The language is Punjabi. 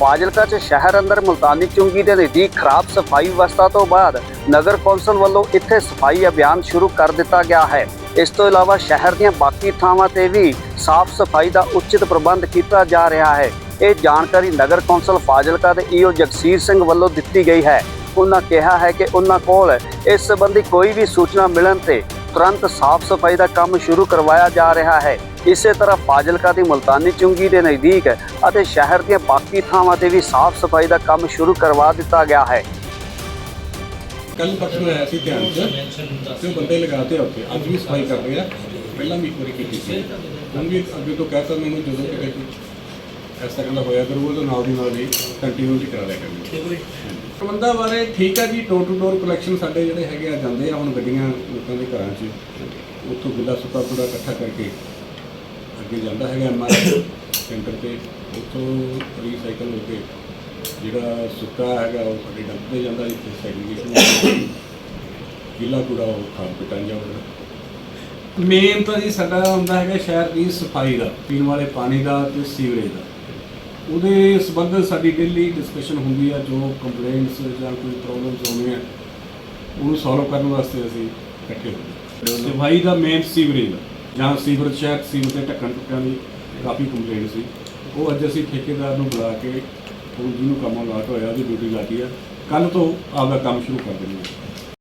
ਫਾਜ਼ਿਲਕਾ 'ਚ ਸ਼ਹਿਰ ਅੰਦਰ ਮੁਲਤਾਨੀ ਚੁੰਗੀ ਦੇ ਨਜ਼ਦੀਕ ਖਰਾਬ ਸਫ਼ਾਈ ਵਿਵਸਥਾ ਤੋਂ ਬਾਅਦ ਨਗਰ ਕੌਂਸਲ ਵੱਲੋਂ ਇੱਥੇ ਸਫ਼ਾਈ ਅਭਿਆਨ ਸ਼ੁਰੂ ਕਰ ਦਿੱਤਾ ਗਿਆ ਹੈ। ਇਸ ਤੋਂ ਇਲਾਵਾ ਸ਼ਹਿਰ ਦੀਆਂ ਬਾਕੀ ਥਾਵਾਂ ਤੇ ਵੀ ਸਾਫ਼ ਸਫ਼ਾਈ ਦਾ ਉਚਿਤ ਪ੍ਰਬੰਧ ਕੀਤਾ ਜਾ ਰਿਹਾ ਹੈ। ਇਹ ਜਾਣਕਾਰੀ ਨਗਰ ਕੌਂਸਲ ਫਾਜ਼ਿਲਕਾ ਦੇ ਈਓ ਜਗਸੀਰ ਸਿੰਘ ਵੱਲੋਂ ਦਿੱਤੀ ਗਈ ਹੈ। ਉਹਨਾਂ ਕਿਹਾ ਹੈ ਕਿ ਉਹਨਾਂ ਕੋਲ ਇਸ ਸੰਬੰਧੀ ਕੋਈ ਵੀ ਸੂਚਨਾ ਮਿਲਣ ਤੇ ਤੁਰੰਤ ਸਾਫ਼ ਸਫ਼ਾਈ ਦਾ ਕੰਮ ਸ਼ੁਰੂ ਕਰਵਾਇਆ ਜਾ ਰਿਹਾ ਹੈ। ਇਸੇ ਤਰ੍ਹਾਂ ਫਾਜ਼ਿਲਕਾ ਦੀ ਮੁਲਤਾਨੀ ਚੁੰਗੀ ਦੇ ਨਜ਼ਦੀਕ ਅਤੇ ਸ਼ਹਿਰ ਦੀਆਂ ਬਾਕੀ ਥਾਵਾਂ ਤੇ ਵੀ ਸਾਫ਼ ਸਫ਼ਾਈ ਦਾ ਕੰਮ ਸ਼ੁਰੂ ਕਰਵਾ ਦਿੱਤਾ ਗਿਆ ਹੈ। ਕੱਲ ਪਰਸੋਂ ਆਇਆ ਸੀ ਧਿਆਨ ਚ ਤੇ ਉਹ ਬੰਦੇ ਲਗਾਤੇ ਉੱਥੇ। ਅੱਜ ਵੀ ਸਫ਼ਾਈ ਕਰ ਰਹੇ। ਆ ਪਹਿਲਾਂ ਵੀ ਵਾਰੀ ਕੀਤੀ ਸੀ। ਹੁਣ ਵੀ ਅੱਗੇ ਤੋਂ ਕਹਿਤਾ ਮੈਨੂੰ ਜਦੋਂ ਕਿਤੇ ਇਸ ਤਰ੍ਹਾਂ ਦਾ ਹੋਇਆ ਕਰੂਗਾ ਤਾਂ ਨਾਲ ਦੀ ਨਾਲ ਹੀ ਕੰਟੀਨਿਊਟੀ ਕਰਾ ਲਿਆ ਕਰਾਂਗੇ। ਪ੍ਰਬੰਧਾਂ ਬਾਰੇ ਠੀਕ ਆ ਜੀ ਡੋਰ ਟੂ ਡੋਰ ਕਲੈਕਸ਼ਨ ਸਾਡੇ ਜਿਹੜੇ ਹੈਗੇ ਆ ਜਾਂਦੇ ਆ ਹੁਣ ਗੱਡੀਆਂ ਲੋਕਾਂ ਦੇ ਘਰਾਂ 'ਚ। ਉੱਥੋਂ ਗਿੱਲਾ ਸੁੱਕਾ ਕੂੜਾ ਇਕੱਠਾ ਕਰਕੇ ਅੱਗੇ ਜਾਂਦਾ ਹੈਗਾ ਐਮਆਰ ਸੈਂਟਰ ਤੇ ਉੱਥੋਂ ਰੀਸਾਈਕਲ ਹੋ ਕੇ ਜਿਹੜਾ ਸੁੱਕਾ ਹੈਗਾ ਉਹ ਸਾਡੇ ਡੰਪ ਤੇ ਜਾਂਦਾ ਜਿੱਥੇ ਸੈਗਰੀਗੇਸ਼ਨ ਗਿੱਲਾ ਕੂੜਾ ਉਹ ਖਾਦ ਪਿਟਾਂ ਜਾਂਦਾ। ਮੇਨ ਤਾਂ ਜੀ ਸਾਡਾ ਹੁੰਦਾ ਹੈਗਾ ਸ਼ਹਿਰ ਦੀ ਸਫ਼ਾਈ ਦਾ ਪੀਣ ਵਾਲੇ ਪਾਣੀ ਦਾ ਤੇ ਸੀਵਰੇਜ ਦਾ। ਉਹਦੇ ਸੰਬੰਧ ਸਾਡੀ ਡੇਲੀ ਡਿਸਕਸ਼ਨ ਹੁੰਦੀ ਆ ਜੋ ਕੰਪਲੇਂਟਸ ਜਾਂ ਕੋਈ ਪ੍ਰੋਬਲਮਸ ਆਉਂਦੀਆਂ ਉਹਨੂੰ ਸੋਲਵ ਕਰਨ ਵਾਸਤੇ ਅਸੀਂ ਇਕੱਠੇ ਹੁੰਦੇ ਹਾਂ। ਸਫ਼ਾਈ ਦਾ ਮੇਨ ਸੀਵਰੇਜ ਦਾ ਜਾਂ ਸੀਵਰ ਚੈੱਕ ਸੀਵਰ ਦੇ ਢੱਕਣ ਟੁੱਟਾਂ ਦੀ ਕਾਫੀ ਕੰਪਲੇਂਟ ਸੀ। ਉਹ ਅੱਜ ਅਸੀਂ ਠੇਕੇਦਾਰ ਨੂੰ ਬੁਲਾ ਕੇ, ਉਹ ਜਿਹਨੂੰ ਕੰਮ ਲਾਟ ਹੋਇਆ, ਉਹਦੀ ਡਿਊਟੀ ਲਾਤੀ ਆ ਕੱਲ ਤੋਂ ਆਪਦਾ ਕੰਮ ਸ਼ੁਰੂ ਕਰ ਦਿੰਦੇ ਹਾਂ।